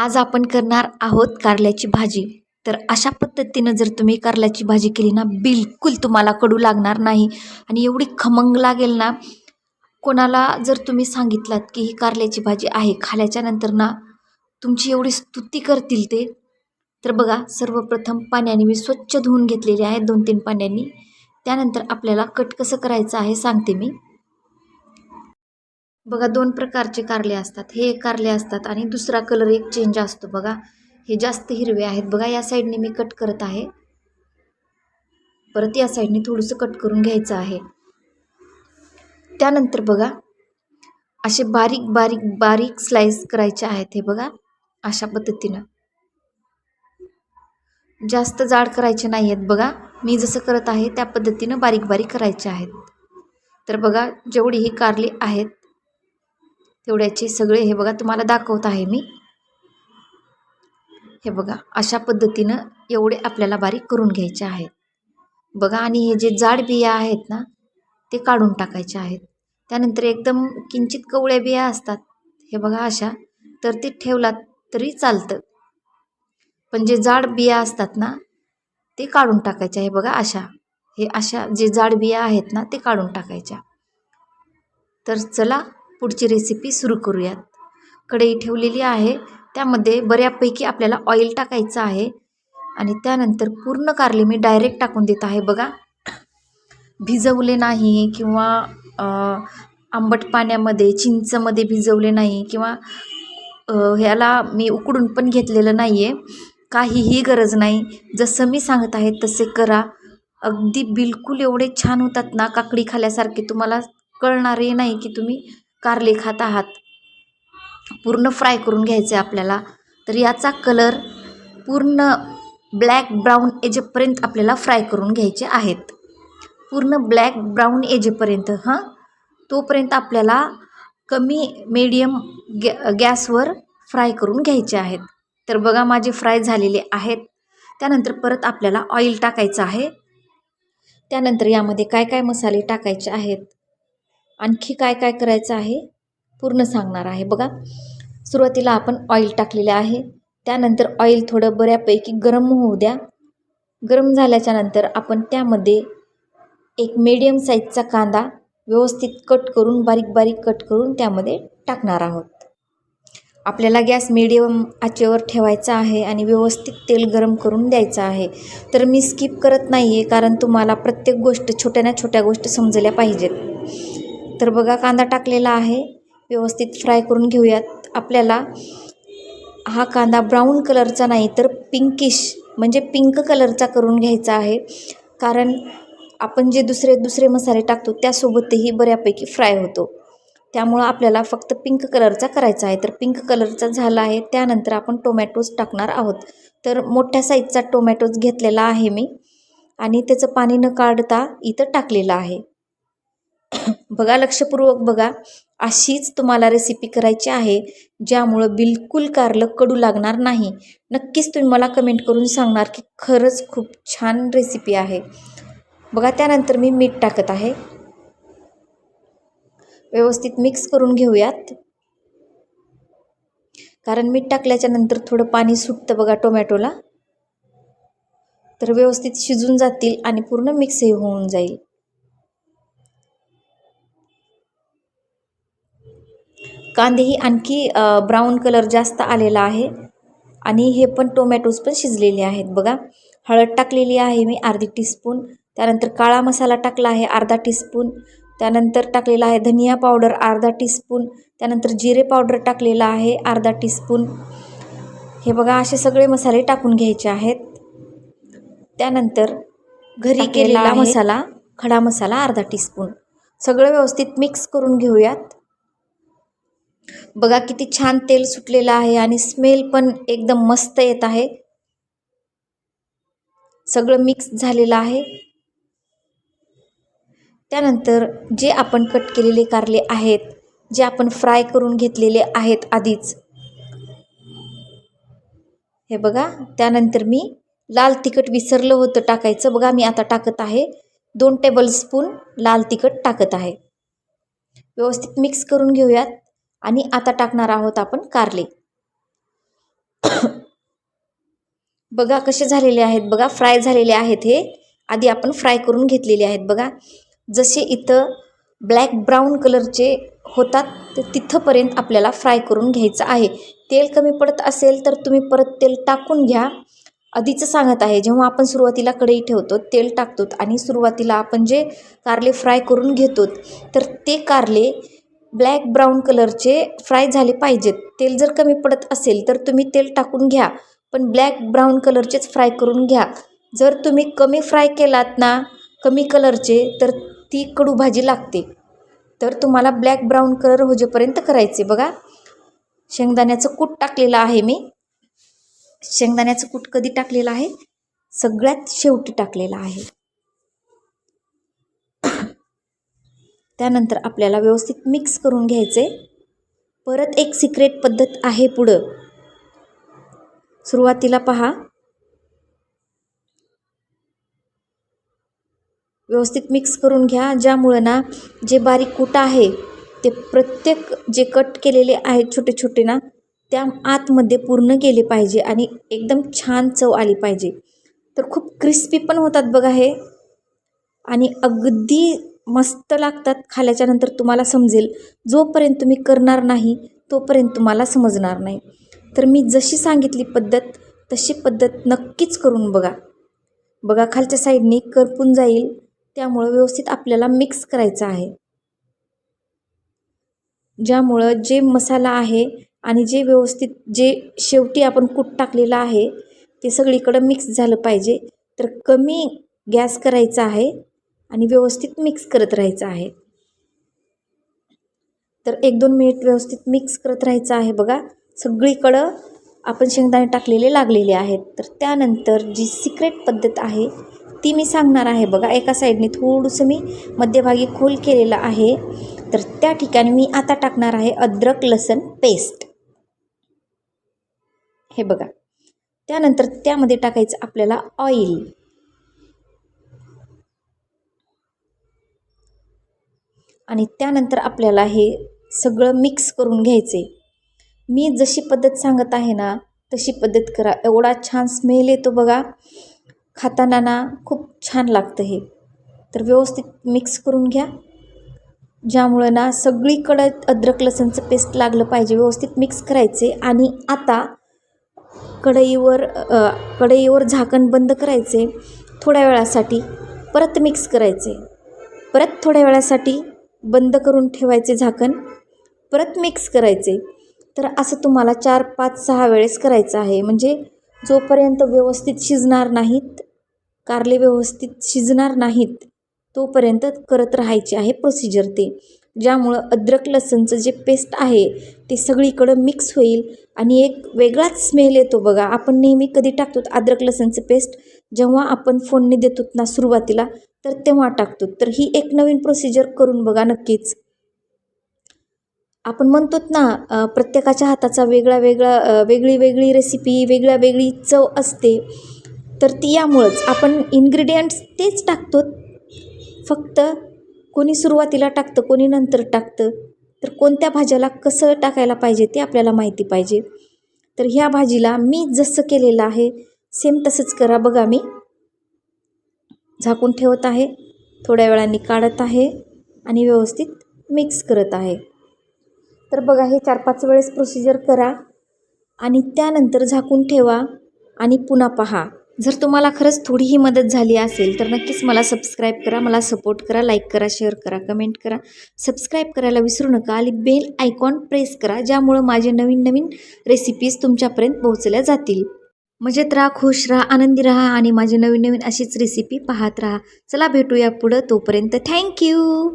आज आपण करणार आहोत कारल्याची भाजी. तर अशा पद्धतीनं जर तुम्ही कारल्याची भाजी केली ना बिलकुल तुम्हाला कडू लागणार नाही. आणि एवढी खमंग लागेल ना कोणाला जर तुम्ही सांगितलात की ही कारल्याची भाजी आहे खाल्याच्या नंतर ना तुमची एवढी स्तुती करतील ते. तर बघा सर्वप्रथम पाण्याने मी स्वच्छ धुवून घेतलेले आहे दोन तीन पाण्याने. त्यानंतर आपल्याला कट कसं करायचं आहे सांगते मी. बघा दोन प्रकारचे कारले असतात. हे एक कारले असतात आणि दुसरा कलर एक चेंज असतो बघा. हे जास्त हिरवे आहेत. बघा या साईडने मी कट करत आहे. परत या साईडने थोडंसं कट करून घ्यायचं आहे. त्यानंतर बघा असे बारीक बारीक बारीक स्लाइस करायचे आहेत हे बघा अशा पद्धतीनं. जास्त जाड करायचे नाही आहेत बघा. मी जसं करत आहे त्या पद्धतीनं बारीक बारीक करायचे आहेत. तर बघा जेवढी ही कारली आहेत तेवढ्याचे सगळे हे बघा तुम्हाला दाखवत आहे मी. हे बघा अशा पद्धतीनं एवढे आपल्याला बारीक करून घ्यायचे आहेत. बघा आणि हे जे जाड बिया आहेत ना ते काढून टाकायचे आहेत. त्यानंतर एकदम किंचित कवळ्या बिया असतात. हे बघा अशा. तर ते ठेवलात तरी चालतं. पण जे जाड बिया असतात ना ते काढून टाकायच्या. हे बघा अशा. हे अशा जे जाड बिया आहेत ना ते काढून टाकायच्या. तर चला पुढची रेसिपी सुरू करूयात. कढई ठेवलेली आहे. त्यामध्ये बऱ्यापैकी आपल्याला ऑइल टाकायचं आहे. आणि त्यानंतर पूर्ण कारले मी डायरेक्ट टाकून देत आहे बघा. भिजवले नाही किंवा आंबट पाण्यामध्ये चिंचमध्ये भिजवले नाही किंवा ह्याला मी उकडून पण घेतलेलं नाही आहे काहीही गरज नाही. जसं मी सांगत आहे तसे करा. अगदी बिलकुल एवढे छान होतात ना काकडी खाल्यासारखे तुम्हाला कळणारही नाही की तुम्ही कारले खात आहात. पूर्ण फ्राय करून घ्यायचे आपल्याला. तर याचा कलर पूर्ण ब्लॅक ब्राऊन एजेपर्यंत आपल्याला फ्राय करून घ्यायचे आहेत. पूर्ण ब्लॅक ब्राऊन एजेपर्यंत हां? तोपर्यंत आपल्याला कमी मीडियम गॅ गॅसवर फ्राय करून घ्यायचे आहेत. तर बघा माझे फ्राय झालेले आहेत. त्यानंतर परत आपल्याला ऑइल टाकायचं आहे. त्यानंतर यामध्ये काय काय मसाले टाकायचे आहेत? आणखी काय काय करायचं आहे? पूर्ण सांगणार आहे. बघा सुरुवातीला आपण ऑइल टाकलेले आहे. त्यानंतर ऑइल थोडं बऱ्यापैकी गरम होऊ द्या. गरम झाल्याच्यानंतर आपण त्यामध्ये एक मीडियम साईजचा कांदा व्यवस्थित कट करून बारीक बारीक कट करून त्यामध्ये टाकणार आहोत. आपल्याला गॅस मीडियम आचेवर ठेवायचा आहे आणि व्यवस्थित तेल गरम करून द्यायचं आहे. तर मी स्किप करत नाही आहे कारण तुम्हाला प्रत्येक गोष्ट छोट्या ना छोट्या गोष्टी समजल्या पाहिजेत. तर बघा कांदा टाकलेला आहे. व्यवस्थित फ्राय करून घेऊयात. आपल्याला हा कांदा ब्राऊन कलरचा नाही तर पिंकिश म्हणजे पिंक कलरचा करून घ्यायचा आहे. कारण आपण जे दुसरे दुसरे मसाले टाकतो त्यासोबतही बऱ्यापैकी फ्राय होतो. त्यामुळं आपल्याला फक्त पिंक कलरचा करायचा आहे. तर पिंक कलरचा झाला आहे. त्यानंतर आपण टोमॅटोज टाकणार आहोत. तर मोठ्या साईजचा टोमॅटोज घेतलेला आहे मी. आणि त्याचं पाणी न काढता इथं टाकलेलं आहे. बघा लक्षपूर्वक बघा. अशीच तुम्हाला रेसिपी करायची आहे ज्यामुळं बिलकुल कारलं कडू लागणार नाही. नक्कीच तुम्ही मला कमेंट करून सांगणार की खरंच खूप छान रेसिपी आहे. बघा त्यानंतर मी मीठ टाकत आहे. व्यवस्थित मिक्स करून घेऊयात. कारण मीठ टाकल्याच्या नंतर थोडं पाणी सुटतं बघा टोमॅटोला. तर व्यवस्थित शिजून जातील आणि पूर्ण मिक्सही होऊन जाईल. कांदेही आणखी ब्राऊन कलर जास्त आलेला आहे. आणि हे पण टोमॅटोज पण शिजलेले आहेत. बघा हळद टाकलेली आहे मी अर्धी टीस्पून त्यानंतर काळा मसाला टाकला आहे अर्धा टीस्पून त्यानंतर टाकलेला आहे धनिया पावडर अर्धा टीस्पून त्यानंतर जिरे पावडर टाकलेला आहे अर्धा टीस्पून हे बघा असे सगळे मसाले टाकून घ्यायचे आहेत. त्यानंतर घरी केलेला मसाला खडा मसाला अर्धा टीस्पून सगळं व्यवस्थित मिक्स करून घेऊयात. बघा किती छान तेल सुटलेलं आहे आणि स्मेल पण एकदम मस्त येत आहे. सगळं मिक्स झालेलं आहे. त्यानंतर जे आपण कट केलेले कारले आहेत जे आपण फ्राय करून घेतलेले आहेत आधीच. हे बघा त्यानंतर मी लाल तिखट विसरलं होतं टाकायचं. बघा मी आता टाकत आहे. दोन टेबलस्पून लाल तिखट टाकत आहे. व्यवस्थित मिक्स करून घेऊयात. आणि आता टाकणार आहोत आपण कारले. बघा कसे झालेले आहेत बघा फ्राय झालेले आहेत हे. आधी आपण फ्राय करून घेतलेले आहेत बघा. जसे इथं ब्लॅक ब्राऊन कलरचे होतात तर तिथंपर्यंत आपल्याला फ्राय करून घ्यायचं आहे. तेल कमी पडत असेल तर तुम्ही परत तेल टाकून घ्या. आधीचं सांगत आहे जेव्हा आपण सुरुवातीला कढई ठेवतो तेल टाकतो आणि सुरुवातीला आपण जे कारले फ्राय करून घेतो तर ते कारले ब्लॅक ब्राऊन कलरचे फ्राय झाले पाहिजेत. तेल जर कमी पडत असेल तर तुम्ही तेल टाकून घ्या पण ब्लॅक ब्राऊन कलरचेच फ्राय करून घ्या. जर तुम्ही कमी फ्राय केलात ना कमी कलरचे तर ती कडू भाजी लागते. तर तुम्हाला ब्लॅक ब्राऊन कलर होजेपर्यंत करायचे बघा. शेंगदाण्याचं कूट टाकलेलं आहे मी. शेंगदाण्याचं कूट कधी टाकलेलं आहे? सगळ्यात शेवटी टाकलेलं आहे. त्यानंतर आपल्याला व्यवस्थित मिक्स करून घ्यायचे. परत एक सिक्रेट पद्धत आहे पुढं. सुरुवातीला पहा. व्यवस्थित मिक्स करून घ्या ज्यामुळं ना जे बारीक कूट आहे ते प्रत्येक जे कट केलेले आहेत छोटे छोटे ना त्या आतमध्ये पूर्ण गेले पाहिजे आणि एकदम छान चव आली पाहिजे. तर खूप क्रिस्पी पण होतात बघा हे. आणि अगदी मस्त लागतात खाल्याच्यानंतर तुम्हाला समजेल जोपर्यंत तुम्ही करणार नाही तोपर्यंत तुम्हाला समजणार नाही. तर मी जशी सांगितली पद्धत तशी पद्धत नक्कीच करून बघा. बघा खालच्या साईडने करपून जाईल त्यामुळं व्यवस्थित आपल्याला मिक्स करायचं आहे. ज्यामुळं जे मसाला आहे आणि जे व्यवस्थित जे शेवटी आपण कूट टाकलेलं आहे ते सगळीकडं मिक्स झालं पाहिजे. तर कमी गॅस करायचा आहे. आणि व्यवस्थित मिक्स करत राहायचं आहे. तर एक दोन मिनिट व्यवस्थित मिक्स करत राहायचं आहे बघा. सगळीकडं आपण शेंगदाणे टाकलेले लागलेले आहेत. तर त्यानंतर जी सिक्रेट पद्धत आहे ती मी सांगणार आहे बघा. एका साईडने थोडंसं मी मध्यभागी खोल केलेलं आहे. तर त्या ठिकाणी मी आता टाकणार आहे अद्रक लसण पेस्ट हे बघा. त्यानंतर त्यामध्ये टाकायचं आपल्याला ऑइल आणि त्यानंतर आपल्याला हे सगळं मिक्स करून घ्यायचे. मी जशी पद्धत सांगत आहे ना तशी पद्धत करा. एवढा छान स्मेल येतो बघा. खाताना ना खूप छान लागतं हे. तर व्यवस्थित मिक्स करून घ्या. ज्यामुळं ना सगळीकडं अद्रक लसणचं पेस्ट लागलं पाहिजे. व्यवस्थित मिक्स करायचे. आणि आता कढईवर कढईवर झाकण बंद करायचे. थोड्या वेळासाठी परत मिक्स करायचे. परत थोड्या वेळासाठी बंद करून ठेवायचे झाकण परत मिक्स करायचे. तर असं तुम्हाला चार पाच सहा वेळेस करायचं आहे. म्हणजे जोपर्यंत व्यवस्थित शिजणार नाहीत कारले व्यवस्थित शिजणार नाहीत तोपर्यंत करत राहायचे आहे प्रोसिजर ते. ज्यामुळं अद्रक लसणचं जे पेस्ट आहे ते सगळीकडं मिक्स होईल आणि एक वेगळाच स्मेल येतो बघा. आपण नेहमी कधी टाकतो अद्रक लसणचं पेस्ट जेव्हा आपण फोडणी देतो ना सुरुवातीला तर तेव्हा टाकतो. तर ही एक नवीन प्रोसिजर करून बघा नक्कीच. आपण म्हणतोत ना प्रत्येकाच्या हाताचा वेगळा वेगळा वेगळी वेगळी रेसिपी वेगळ्या वेगळी चव असते. तर ती यामुळंच आपण इन्ग्रेडियंट्स तेच टाकतो फक्त कोणी सुरुवातीला टाकतं कोणी नंतर टाकतं. तर कोणत्या भाज्याला कसं टाकायला पाहिजे ते आपल्याला माहिती पाहिजे. तर ह्या भाजीला मी जसं केलेलं आहे सेम तसंच करा बघा मी. झाकून ठेवत आहे. थोड्या वेळाने काढत आहे आणि व्यवस्थित मिक्स करत आहे. तर बघा हे चार पाच वेळेस प्रोसिजर करा आणि त्यानंतर झाकून ठेवा आणि पुन्हा पहा. जर तुम्हाला खरंच थोडीही मदत झाली असेल तर नक्कीच मला सबस्क्राईब करा मला सपोर्ट करा लाईक करा शेअर करा कमेंट करा. सबस्क्राईब करायला विसरू नका आणि बेल आयकॉन प्रेस करा ज्यामुळं माझे नवीन नवीन रेसिपीज तुमच्यापर्यंत पोहोचल्या जातील. म्हणजे मजेत राहा खुश राहा आनंदी राहा आणि माझी नवीन नवीन अशीच रेसिपी पाहत राहा. चला भेटूया पुढं. तोपर्यंत थँक्यू